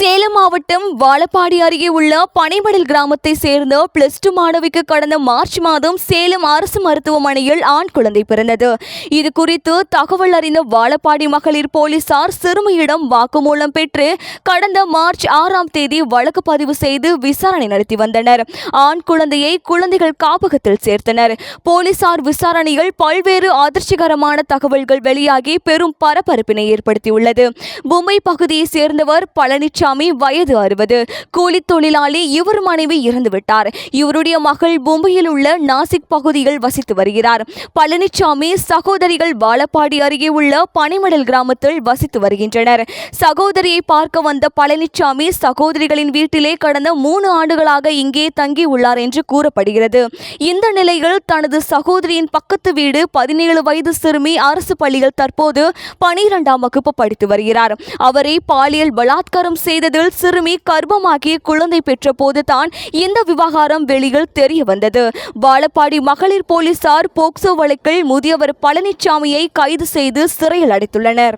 சேலம் மாவட்டம் வாழப்பாடி அருகே உள்ள பனைமடல் கிராமத்தை சேர்ந்த பிளஸ் டூ மாணவிக்கு கடந்த மார்ச் மாதம் சேலம் அரசு மருத்துவமனையில் ஆண் குழந்தை பிறந்தது. இது குறித்து தகவல் அறிந்த வாழப்பாடி மகளிர் போலீசார் சிறுமியிடம் வாக்குமூலம் பெற்று கடந்த மார்ச் ஆறாம் தேதி வழக்கு பதிவு செய்து விசாரணை நடத்தி வந்தனர். ஆண் குழந்தையை குழந்தைகள் காப்பகத்தில் சேர்த்தனர். போலீசார் விசாரணையில் பல்வேறு அதிர்ச்சிகரமான தகவல்கள் வெளியாகி பெரும் பரபரப்பினை ஏற்படுத்தியுள்ளது. பொம்மை பகுதியை சேர்ந்தவர் ராமசாமி வயது அறுபது. கூலி தொழிலாளி இவர் மனைவி இறந்துவிட்டார். இவருடைய மகள் மும்பையில் உள்ள நாசிக் பகுதியில் வசித்து வருகிறார். பழனிசாமி சகோதரிகள் வாழப்பாடி அருகே உள்ள பனைமடல் கிராமத்தில் வசித்து வருகின்றனர். சகோதரியை பார்க்க வந்த பழனிசாமி சகோதரிகளின் வீட்டிலே கடந்த மூணு ஆண்டுகளாக இங்கே தங்கி உள்ளார் என்று கூறப்படுகிறது. இந்த நிலையில் தனது சகோதரியின் பக்கத்து வீடு பதினேழு வயது சிறுமி அரசு பள்ளியில் தற்போது பனிரெண்டாம் வகுப்பு படித்து வருகிறார். அவரை பாலியல் பலாத்காரம் செய்து செய்ததில் சிறுமி கர்ப்பமாகி குழந்தை பெற்ற போதுதான் இந்த விவகாரம் வெளியில் தெரிய வந்தது. வாழப்பாடி மகளிர் போலீசார் போக்சோ வழக்கில் முதியவர் பழனிசாமியை கைது செய்து சிறையில் அடைத்துள்ளனர்.